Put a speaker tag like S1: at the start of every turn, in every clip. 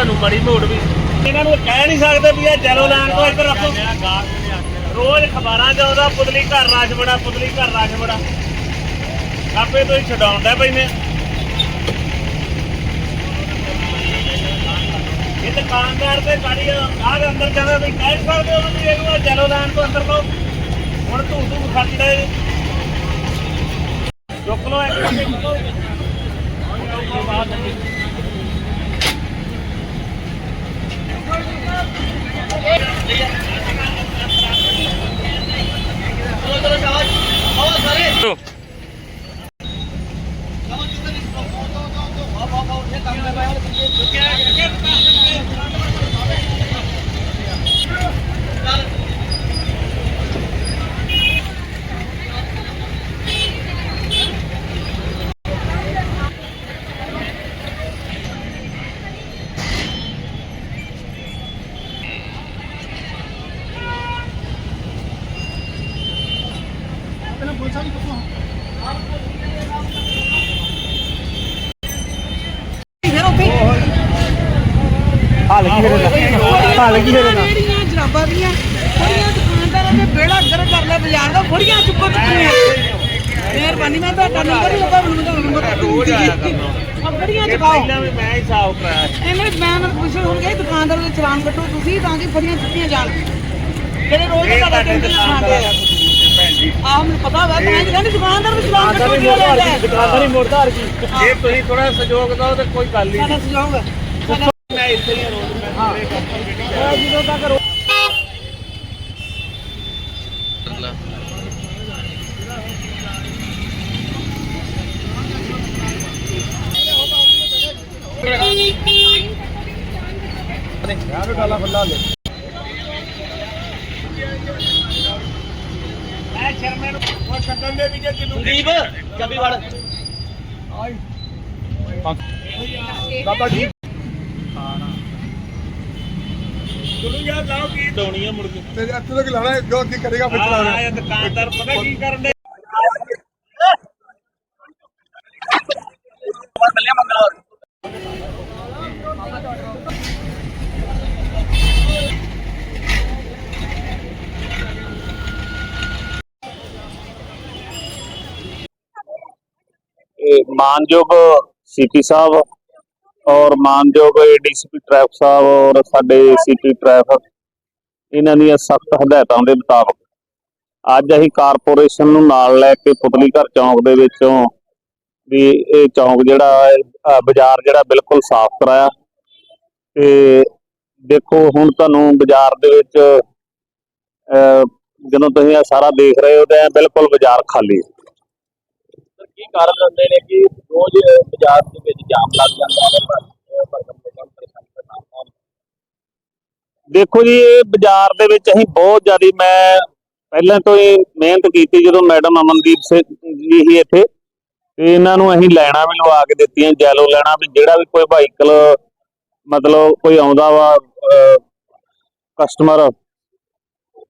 S1: ਤੁਹਾਨੂੰ ਮੜੀ ਮੋੜ ਵੀ। ਇਹਨਾਂ ਨੂੰ ਕਹਿ ਨਹੀਂ ਸਕਦੇ ਵੀ ਇਹ ਜਲੋ ਲੈਣ ਤੋਂ ਇੱਧਰ ਰੱਖੋ ਰੋਜ਼ ਖਬਰਾਂ ਆਉਂਦਾ, ਪੁਤਲੀ ਘਰ ਰਸ਼ ਬੜਾ, ਪੁਤਲੀ ਘਰ ਰਸ਼ ਬੜਾ। ਆਪੇ ਤੋਂ ਹੀ ਛਡਾਉਂਦਾ ਪੈਨੇ ਇਹ ਦੁਕਾਨਦਾਰ ਤੇ ਗਾੜੀ ਆਹ ਅੰਦਰ ਜਾਂਦਾ ਵੀ ਕਹਿ ਨੀ ਸਕਦੇ ਉਹਨੂੰ ਵੀ ਇਹਨੂੰ ਜੈਲੋ ਲੈਣ ਤੋਂ ਅੰਦਰ ਕੋ ਹੁਣ ਤੂੰ ਤੂੰ ਖੱਟਦਾ ਚੁੱਕ ਲੋ ਇੱਕ ਚੁੱਕ ਲੋ
S2: ਹਾਲ ਕੀ ਕਰੇਗਾ ਹਾਲ ਕੀ ਕਰੇਗਾ
S3: ਰੇੜੀਆਂ ਜਰਾਬਾਂ ਦੀਆਂ ਬੜੀਆਂ ਦੁਕਾਨਦਾਰਾਂ ਨੇ ਬੇੜਾ ਗਰ ਕਰ ਲਿਆ ਬਾਜ਼ਾਰ ਦਾ ਬੜੀਆਂ ਚੁੱਕੋ ਚੁੱਕੀਆਂ ਮਿਹਰਬਾਨੀ ਮੈਂ ਤੁਹਾਡਾ ਨੰਬਰ ਹੀ ਲੱਗਾ ਮੈਨੂੰ ਤਾਂ ਨੰਬਰ
S1: ਰੋਜ਼ ਆਇਆ ਕਰਨਾ।
S3: ਬੜੀਆਂ ਚੁਕਾਓ
S1: ਪਹਿਲਾਂ ਵੀ ਮੈਂ ਹੀ ਕਰਾਇਆ
S3: ਐਵੇਂ ਮੈਂ ਪੁੱਛ ਹੁਣ ਗਏ ਦੁਕਾਨਦਾਰ ਦੇ ਚਲਾਨ ਕੱਟੋ ਤੁਸੀਂ, ਤਾਂ ਕਿ ਬੜੀਆਂ ਚੁੱਕੀਆਂ ਜਾਣ ਜਿਹੜੇ ਰੋਜ਼ ਦਾ ਤੁਹਾਡਾ ਟੈਂਸ਼ਨ ਖਾਂਦੇ ਆਹ ਮੈਨੂੰ ਪਤਾ ਵਾ ਤਾਂ ਹੀ ਕਹਿੰਦੇ ਦੁਕਾਨਦਾਰ ਵੀ ਚਲਾਨ ਕੱਟੋ ਕਿਉਂ ਲੈਂਦਾ ਹੈ?
S2: ਦੁਕਾਨਦਾਰ ਹੀ ਮੋੜਦਾ ਹਰ ਕੀ
S1: ਜੇ ਤੁਸੀਂ ਥੋੜਾ ਸਹਿਯੋਗ ਦਿਓ ਤੇ ਕੋਈ ਗੱਲ ਨਹੀਂ।
S3: ਸਾਡਾ ਸਹਿਯੋਗ ਹੈ। ਸਾਡਾ
S1: ਮੈਂ ਇੱਥੇ ਹੀ ਹਾਂ ਰੋਜ਼ ਮੈਂ ਪੂਰੇ ਕੰਮ ਗੱਡੀ
S2: ਜਦੋਂ ਤੱਕ ਰੋ- ਯਾਰ ਡਾਲਾ ਖੁੱਲਾ ਲੈ
S1: ਮੈਂ ਸ਼ਰਮੇ ਨੂੰ ਉਹ ਛੱਡਣ ਦੇ ਵੀ ਜੇ ਕਿਨੂੰ
S2: ਸੰਦੀਪ ਚਾਬੀ ਫੜ। ਬਾਬਾ ਜੀ।
S1: ਗੁਰੂ ਯਾਰ ਲਾਓ ਕੀ? ਦੋਣੀ ਆ ਮੁੜ ਕੇ।
S4: ਤੇ ਇੱਥੇ ਤੱਕ ਲਾਣਾ ਜੋ ਕੀ ਕਰੇਗਾ ਫਿਰ ਚਲਾਣਾ
S1: ਦੁਕਾਨਦਾਰ ਪਤਾ ਕੀ ਕਰਨ
S5: ਮਾਨਯੋਗ ਸੀਪੀ ਸਾਹਿਬ ਔਰ ਮਾਨਯੋਗ ਡੀਸੀਪੀ ਟ੍ਰੈਫਿਕ ਸਾਹਿਬ ਔਰ ਸਾਡੇ ਸੀਪੀ ਟ੍ਰੈਫਿਕ, ਇਹਨਾਂ ਦੀਆਂ ਸਖਤ ਹਦਾਇਤਾਂ ਦੇ ਮੁਤਾਬਕ ਅੱਜ ਅਸੀਂ ਕਾਰਪੋਰੇਸ਼ਨ ਨੂੰ ਨਾਲ ਲੈ ਕੇ ਪੁਤਲੀ ਘਰ ਚੌਂਕ ਦੇ ਵਿੱਚੋਂ ਵੀ ਇਹ ਚੌਂਕ ਜਿਹੜਾ ਬਾਜ਼ਾਰ ਜਿਹੜਾ ਬਿਲਕੁਲ ਸਾਫ਼ ਕਰਾਇਆ। ਤੇ ਦੇਖੋ, ਹੁਣ ਤੁਹਾਨੂੰ ਬਾਜ਼ਾਰ ਦੇ ਵਿੱਚ, ਅਹ ਜਦੋਂ ਤੁਸੀਂ ਇਹ ਸਾਰਾ ਦੇਖ ਰਹੇ ਹੋ ਤੇ ਬਿਲਕੁਲ ਬਾਜ਼ਾਰ ਖਾਲੀ ਹੈ।
S2: ਕੀ ਕਾਰਨ ਹੁੰਦੇ ਨੇ ਕਿ ਰੋਜ਼ ਬਾਜ਼ਾਰ ਦੇ ਵਿੱਚ ਜਾਮ ਲੱਗ ਜਾਂਦਾ ਹੈ ਪਰ
S5: ਦੇਖੋ ਜੀ, ਇਹ ਬਾਜ਼ਾਰ ਦੇ ਵਿੱਚ ਅਸੀਂ ਬਹੁਤ ਜ਼ਿਆਦਾ ਮੈਂ ਪਹਿਲਾਂ ਤੋਂ ਹੀ ਮਿਹਨਤ ਕੀਤੀ ਜਦੋਂ ਮੈਡਮ ਅਮਨਦੀਪ ਸਿੰਘ ਜੀ ਹੀ ਇੱਥੇ। ਤੇ ਇਹਨਾਂ ਨੂੰ ਅਸੀਂ ਲੈਣਾ ਵੀ ਲਵਾ ਕੇ ਦਿੱਤੀਆਂ, ਜੈਲੋ ਲੈਣਾ ਵੀ, ਜਿਹੜਾ ਵੀ ਕੋਈ ਵਾਹੀਕਲ ਮਤਲਬ ਕੋਈ ਆਉਂਦਾ ਵਾ ਕਸਟਮਰ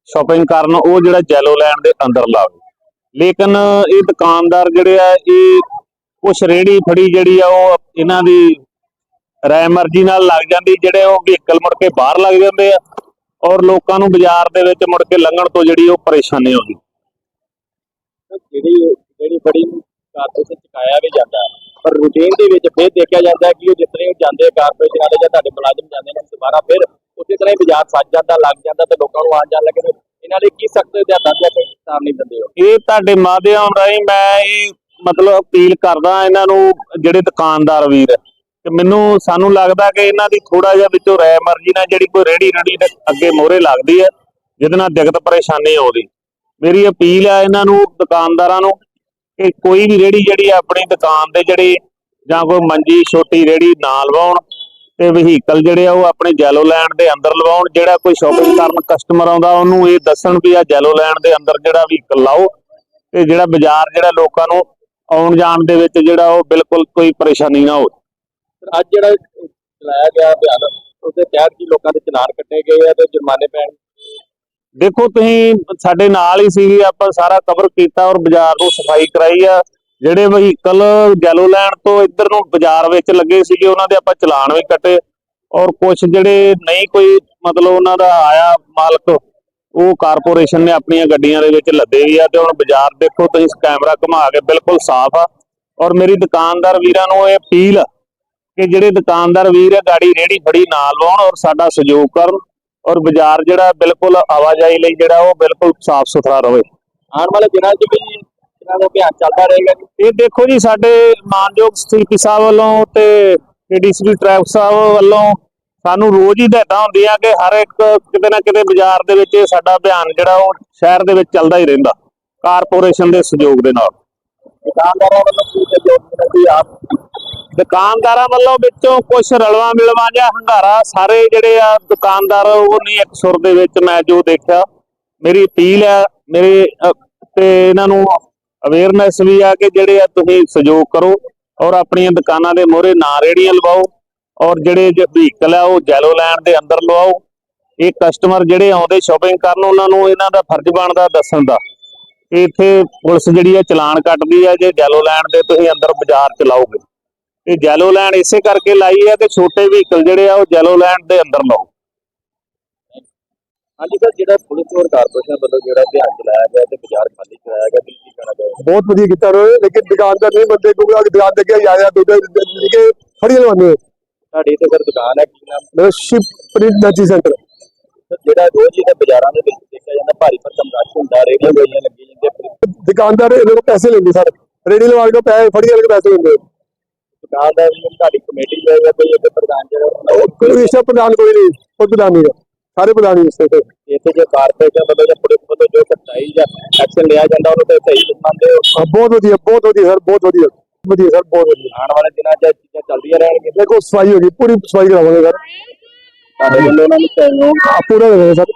S5: ਸ਼ਾਪਿੰਗ ਕਰਨ, ਉਹ ਜਿਹੜਾ ਜੈਲੋ ਲੈਣ ਦੇ ਅੰਦਰ ਲਾਵੇ ਲੇਕਿਨ ਇਹ ਦੁਕਾਨਦਾਰ ਜਿਹੜੇ ਆ, ਇਹ ਕੁਛ ਰੇੜੀ ਫੜੀ ਜਿਹੜੀ ਆ, ਉਹ ਇਹਨਾਂ ਦੀ ਰਾਇ ਮਰਜ਼ੀ ਨਾਲ ਲੱਗ ਜਾਂਦੀ, ਜਿਹੜੇ ਉਹ ਵਹੀਕਲ ਮੁੜ ਕੇ ਬਾਹਰ ਲੱਗ ਜਾਂਦੇ ਆ ਔਰ ਲੋਕਾਂ ਨੂੰ ਬਾਜ਼ਾਰ ਦੇ ਵਿੱਚ ਮੁੜ ਕੇ ਲੰਘਣ ਤੋਂ ਜਿਹੜੀ ਉਹ ਪਰੇਸ਼ਾਨੀ ਆਉਂਦੀ।
S2: ਜਿਹੜੀ ਜਿਹੜੀ ਬੜੀ ਕਾਰਪੋਰੇਸ਼ਨ ਚੁਕਾਇਆ ਵੀ ਜਾਂਦਾ, ਪਰ ਰੂਟੀਨ ਦੇ ਵਿੱਚ ਫਿਰ ਦੇਖਿਆ ਜਾਂਦਾ ਕਿ ਉਹ ਜਿਸ ਤਰ੍ਹਾਂ ਹੀ ਉਹ ਜਾਂਦੇ ਕਾਰਪੋਰੇਸ਼ਨ ਵਾਲੇ ਜਾਂ ਤੁਹਾਡੇ ਮੁਲਾਜ਼ਮ ਜਾਂਦੇ ਨੇ, ਦੁਬਾਰਾ ਫਿਰ ਉਸੇ ਤਰ੍ਹਾਂ ਹੀ ਬਾਜ਼ਾਰ ਸੱਜ ਜਾਂਦਾ, ਲੱਗ ਜਾਂਦਾ ਤੇ ਲੋਕਾਂ ਨੂੰ ਆਉਣ ਜਾਣ ਲੱਗੇ ਤੇ ਕੀ ਸਖਤ ਹਦਾਇਤਾਂ ਦੇ ਕੇ ਸਾਰ ਦਿੰਦੇ ਹੋ
S5: ਇਹ ਤੁਹਾਡੇ ਮਾਧਿਅਮ ਰਾਹੀਂ ਮੈਂ ਇਹ ਮਤਲਬ ਅਪੀਲ ਕਰਦਾ ਇਹਨਾਂ ਨੂੰ, ਜਿਹੜੇ ਦੁਕਾਨਦਾਰ ਵੀਰ, ਕਿ ਮੈਨੂੰ, ਸਾਨੂੰ ਲੱਗਦਾ ਕਿ ਇਹਨਾਂ ਦੀ ਥੋੜਾ ਜਿਹਾ ਵਿੱਚੋਂ ਰਾਇ ਮਰਜ਼ੀ ਨਾਲ ਜਿਹੜੀ ਕੋਈ ਰੇੜੀ ਰੜੀ ਅੱਗੇ ਮੋਹਰੇ ਲੱਗਦੀ ਹੈ, ਜਿਹਦੇ ਨਾਲ ਦਿੱਕਤ ਪਰੇਸ਼ਾਨੀ ਆਉਂਦੀ। ਮੇਰੀ ਅਪੀਲ ਹੈ ਇਹਨਾਂ ਨੂੰ, ਦੁਕਾਨਦਾਰਾਂ ਨੂੰ, ਕਿ ਕੋਈ ਵੀ ਰੇੜੀ ਜਿਹੜੀ ਆਪਣੀ ਦੁਕਾਨ ਦੇ ਜਿਹੜੇ ਜਾਂ ਕੋਈ ਮੰਜੀ, ਛੋਟੀ ਰੇੜੀ ਨਾ ਲਵਾਉਣ। ਤੇ ਵਹੀਕਲ ਜਿਹੜੇ ਆ ਉਹ ਆਪਣੇ ਜੈਲੋ ਲੈਂਡ ਦੇ ਅੰਦਰ ਲਵਾਉਣ ਜਿਹੜਾ ਕੋਈ ਸ਼ਾਪਿੰਗ ਕਰਨ ਕਸਟਮਰ ਆਉਂਦਾ ਉਹਨੂੰ ਇਹ ਦੱਸਣ ਵੀ ਆ ਜੈਲੋ ਲੈਂਡ ਦੇ ਅੰਦਰ ਜਿਹੜਾ ਵਹੀਕਲ ਲਾਓ ਤੇ ਜਿਹੜਾ ਬਾਜ਼ਾਰ ਜਿਹੜਾ ਲੋਕਾਂ ਨੂੰ ਆਉਣ ਜਾਣ ਦੇ ਵਿੱਚ ਜਿਹੜਾ ਉਹ ਬਿਲਕੁਲ ਕੋਈ ਪਰੇਸ਼ਾਨੀ ਨਾ ਹੋਵੇ।
S2: ਅੱਜ ਜਿਹੜਾ ਚਲਾਇਆ ਗਿਆ ਅਭਿਆਨ ਉਹਦੇ ਤਹਿਤ ਕੀ ਲੋਕਾਂ ਦੇ ਚਲਾਨ ਕੱਟੇ ਗਏ ਆ ਤੇ ਜੁਰਮਾਨੇ ਪੈਣ
S5: ਦੇਖੋ ਤੁਸੀਂ ਸਾਡੇ ਨਾਲ ਹੀ ਸੀ ਆਪਾਂ ਸਾਰਾ ਕਵਰ ਕੀਤਾ ਔਰ ਬਾਜ਼ਾਰ ਨੂੰ ਸਫ਼ਾਈ ਕਰਾਈ ਆ। ਜਿਹੜੇ ਵਹੀਕਲ ਜੈਲੋ ਤੋਂ ਇੱਧਰ ਨੂੰ ਬਾਜ਼ਾਰ ਵਿੱਚ ਲੱਗੇ ਸੀਗੇ, ਉਹਨਾਂ ਦੇ ਆਪਾਂ ਚਲਾਨ ਵੀ ਕੱਟੇ ਔਰ ਕੁਝ ਜਿਹੜੇ ਨਹੀਂ ਕੋਈ ਮਤਲਬ ਉਹਨਾਂ ਦਾ ਆਇਆ ਮਾਲਕ, ਉਹ ਕਾਰਪੋਰੇਸ਼ਨ ਨੇ ਆਪਣੀਆਂ ਗੱਡੀਆਂ ਦੇ ਵਿੱਚ ਲੱਦੇ ਵੀ ਆ ਤੇ ਹੁਣ ਬਾਜ਼ਾਰ ਦੇਖੋ ਤੁਸੀਂ ਕੈਮਰਾ ਘੁਮਾ ਕੇ ਬਿਲਕੁਲ ਸਾਫ਼ ਆ। ਔਰ ਮੇਰੀ ਦੁਕਾਨਦਾਰ ਵੀਰਾਂ ਨੂੰ ਇਹ ਅਪੀਲ ਆ ਕਿ ਜਿਹੜੇ ਦੁਕਾਨਦਾਰ ਵੀਰ ਆ ਗਾੜੀ ਰੇੜੀ ਫੜੀ ਨਾ ਲਾਉਣ ਔਰ ਸਾਡਾ ਸਹਿਯੋਗ ਕਰਨ ਔਰ ਬਾਜ਼ਾਰ ਜਿਹੜਾ ਬਿਲਕੁਲ ਆਵਾਜਾਈ ਲਈ ਜਿਹੜਾ ਉਹ ਬਿਲਕੁਲ ਸਾਫ਼ ਸੁਥਰਾ ਰਹੇ।
S2: ਆਉਣ ਵਾਲੇ ਦਿਨਾਂ 'ਚ ਵੀ ਇਹਨਾਂ ਦਾ ਅਭਿਆਨ ਚੱਲਦਾ ਰਹੇਗਾ ਜੀ।
S5: ਇਹ ਦੇਖੋ ਜੀ ਸਾਡੇ ਮਾਨਯੋਗ ਸੀਪੀ ਸਾਹਿਬ ਵੱਲੋਂ ਤੇ ਏਡੀਸੀਪੀ ਟ੍ਰੈਫਿਕ ਸਾਹਿਬ ਵੱਲੋਂ ਸਾਨੂੰ ਰੋਜ਼ ਹੀ ਹਦਾਇਤਾਂ ਹੁੰਦੀਆਂ ਕਿ ਹਰ ਇੱਕ ਕਿਤੇ ਨਾ ਕਿਤੇ ਬਾਜ਼ਾਰ ਦੇ ਵਿੱਚ ਸਾਡਾ ਅਭਿਆਨ ਜਿਹੜਾ ਉਹ ਸ਼ਹਿਰ ਦੇ ਵਿੱਚ ਚੱਲਦਾ ਹੀ ਰਹਿੰਦਾ ਕਾਰਪੋਰੇਸ਼ਨ ਦੇ ਸਹਿਯੋਗ ਦੇ ਨਾਲ।
S2: ਦੁਕਾਨਦਾਰਾਂ ਵੱਲੋਂ ਕੀ ਸਹਿਯੋਗ ਮਿਲਦਾ ਜੀ ਆਪ
S5: ਦੁਕਾਨਦਾਰਾਂ ਵੱਲੋਂ ਵਿੱਚੋਂ ਕੁਝ ਰਲਵਾ ਮਿਲਵਾ ਜਾਂ ਹੰਗਾਰਾ ਸਾਰੇ ਜਿਹੜੇ ਆ ਦੁਕਾਨਦਾਰ ਉਹ ਨਹੀਂ ਇੱਕ ਸੁਰ ਦੇ ਵਿੱਚ ਮੈਂ ਜੋ ਦੇਖਿਆ। ਮੇਰੀ ਅਪੀਲ ਆ ਮੇਰੇ ਤੇ ਇਹਨਾਂ ਨੂੰ ਅਵੇਅਰਨੈਸ ਵੀ ਆ ਕਿ ਜਿਹੜੇ ਆ ਤੁਸੀਂ ਸਹਿਯੋਗ ਕਰੋ ਔਰ ਆਪਣੀਆਂ ਦੁਕਾਨਾਂ ਦੇ ਮੋਹਰੇ ਨਾ ਰੇੜੀਆਂ ਲਵਾਓ ਔਰ ਜਿਹੜੇ ਵਹੀਕਲ ਆ ਉਹ ਜੈਲੋ ਲੈਂਡ ਦੇ ਅੰਦਰ ਲਵਾਓ। ਇਹ ਕਸਟਮਰ ਜਿਹੜੇ ਆਉਂਦੇ ਸ਼ਾਪਿੰਗ ਕਰਨ ਉਹਨਾਂ ਨੂੰ ਇਹਨਾਂ ਦਾ ਫਰਜ਼ ਬਣਦਾ ਦੱਸਣ ਦਾ। ਇੱਥੇ ਪੁਲਿਸ ਜਿਹੜੀ ਆ ਚਲਾਨ ਕੱਟਦੀ ਆ ਜੇ ਜੈਲੋ ਲੈਂਡ ਦੇ ਤੁਸੀਂ ਅੰਦਰ ਬਾਜ਼ਾਰ ਚਲਾਓਗੇ ਇਹ ਜੈਲੋ ਲੈਂਡ ਇਸੇ ਕਰਕੇ ਲਾਈ ਹੈ ਕਿ ਛੋਟੇ ਵਹੀਕਲ ਜਿਹੜੇ ਆ ਉਹ ਜੈਲੋ ਲੈਂਡ ਦੇ ਅੰਦਰ ਲਾਓ।
S2: ਹਾਂਜੀ ਸਰ ਜਿਹੜਾ ਪੁਲਿਸ ਔਰ ਕਾਰਪੋਰੇਸ਼ਨ ਵੱਲੋਂ ਜਿਹੜਾ ਅਭਿਆਨ ਚਲਾਇਆ ਗਿਆ ਤੇ ਬਾਜ਼ਾਰ ਖਾਲੀ ਕਰਾਇਆ ਗਿਆ ਤੁਸੀਂ ਕੀ ਕਹਿਣਾ ਚਾਹੋਗੇ?
S4: ਬਹੁਤ ਵਧੀਆ ਕੀਤਾ ਉਹਨਾਂ ਨੇ ਲੇਕਿਨ ਦੁਕਾਨਦਾਰ ਨਹੀਂ ਬੰਦੇ ਕਿਉਂਕਿ ਆ ਦੁਕਾਨ ਤੇ ਗਿਆ ਆਇਆ ਦੁੱਧ ਲਿਖੇ ਫੜੀਆਂ ਲਵਾਉਂਦੇ
S2: ਤੁਹਾਡੀ ਤੇ ਸਰ ਦੁਕਾਨ ਹੈ ਕੀ ਨਾਮ?
S4: ਮੇਰਾ ਸ਼ਿਪ ਪ੍ਰਿੰਟ ਮੈਚੀ ਸੈਂਟਰ।
S2: ਜਿਹੜਾ ਰੋਜ਼ ਇਹਦੇ ਬਾਜ਼ਾਰਾਂ ਦੇ ਵਿੱਚ ਦੇਖਿਆ ਜਾਂਦਾ ਭਾਰੀ ਭਰਕਮ ਰਸ਼ ਹੁੰਦਾ ਰੇੜੀਆਂ ਗਈਆਂ ਲੱਗੀ ਜਾਂਦੇ
S4: ਦੁਕਾਨਦਾਰ ਇਹਨਾਂ ਕੋਲ ਪੈਸੇ ਲੈਂਦੇ ਸਰ ਰੇੜੀ ਲਵਾ ਕੇ ਪੈਸੇ ਫੜੀਆਂ ਲਗਾ ਪੈਸੇ ਲੈਂਦੇ।
S2: ਦੁਕਾਨਦਾਰ ਨੂੰ ਤੁਹਾਡੀ ਕਮੇਟੀ ਦਾ ਜਾਂ ਕੋਈ ਇੱਥੇ ਪ੍ਰਧਾਨ ਜਿਹੜਾ
S4: ਕੋਈ ਇਸ ਪ੍ਰਧਾਨ ਕੋਈ ਨਹੀਂ ਪ੍ਰਧਾਨ ਨਹੀਂ। ਸਾਰੇ ਹੀ ਇਸ ਤੇ।
S2: ਇੱਥੇ ਜੇ ਕਾਰਪੋਰੇਸ਼ਨ ਵੱਲੋਂ ਜਾਂ ਪੁਲਿਸ ਵੱਲੋਂ ਜੋ ਸਖਤਾਈ ਜਾਂ ਐਕਸ਼ਨ ਲਿਆ ਜਾਂਦਾ ਉਹਨੂੰ ਤੇ ਸਹੀ ਮੰਨਦੇ ਹੋ
S4: ਬਹੁਤ ਵਧੀਆ ਬਹੁਤ ਵਧੀਆ ਸਰ ਬਹੁਤ ਵਧੀਆ। ਵਧੀਆ ਸਰ ਬਹੁਤ ਵਧੀਆ।
S2: ਆਉਣ ਵਾਲੇ ਦਿਨਾਂ 'ਚ ਚੀਜ਼ਾਂ ਚੱਲਦੀਆਂ ਰਹਿਣਗੀਆਂ।
S4: ਦੇਖੋ ਸਫ਼ਾਈ ਹੋ ਗਈ ਪੂਰੀ ਸਫ਼ਾਈ ਕਰਾਵਾਂਗੇ ਸਰ।
S2: ਤੁਹਾਡੇ ਵੱਲੋਂ ਉਹਨਾਂ ਨੂੰ
S4: ਪੂਰਾ ਦੇਵਾਂਗੇ ਸਰ।